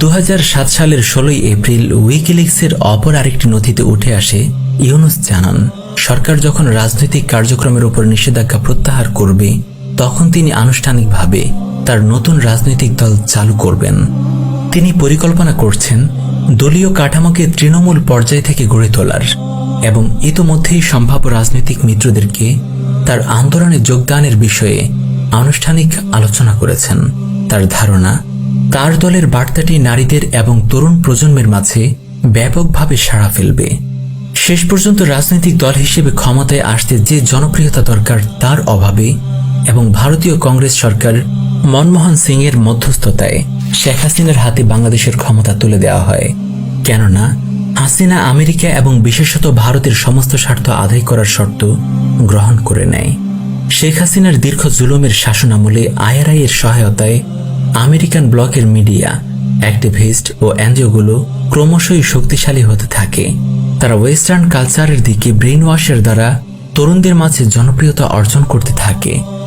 দু হাজার সাত সালের ষোলোই এপ্রিল উইকিলিক্সের অপর আরেকটি নথিতে উঠে আসে, ইউনুস জানান, সরকার যখন রাজনৈতিক কার্যক্রমের উপর নিষেধাজ্ঞা প্রত্যাহার করবে, তখন তিনি আনুষ্ঠানিকভাবে তার নতুন রাজনৈতিক দল চালু করবেন। তিনি পরিকল্পনা করছেন, দলীয় কাঠামোকে তৃণমূল পর্যায় থেকে গড়ে তোলার এবং ইতোমধ্যেই সম্ভাব্য রাজনৈতিক মিত্রদেরকে তার আন্দোলনে যোগদানের বিষয়ে আনুষ্ঠানিক আলোচনা করেছেন। তার ধারণা তার দলের বার্তাটি নারীদের এবং তরুণ প্রজন্মের মাঝে ব্যাপকভাবে সাড়া ফেলবে? শেষ পর্যন্ত রাজনৈতিক দল হিসেবে ক্ষমতায় আসতে যে জনপ্রিয়তা দরকার তার অভাবে এবং ভারতীয় কংগ্রেস সরকার মনমোহন সিং এর মধ্যস্থতায় শেখ হাসিনার হাতে বাংলাদেশের ক্ষমতা তুলে দেওয়া হয়। কেননা, হাসিনা আমেরিকা এবং বিশেষত ভারতের সমস্ত স্বার্থ আদায় করার শর্ত গ্রহণ করে নেয়। শেখ হাসিনার দীর্ঘ জুলুমের শাসনামলে আইআরআই এর সহায়তায় আমেরিকান ব্লকের মিডিয়া, অ্যাক্টিভিস্ট ও এনজিওগুলো ক্রমশই শক্তিশালী হতে থাকে। তারা ওয়েস্টার্ন কালচারের দিকে ব্রেন ওয়াশের দ্বারা তরুণদের মাঝে জনপ্রিয়তা অর্জন করতে থাকে।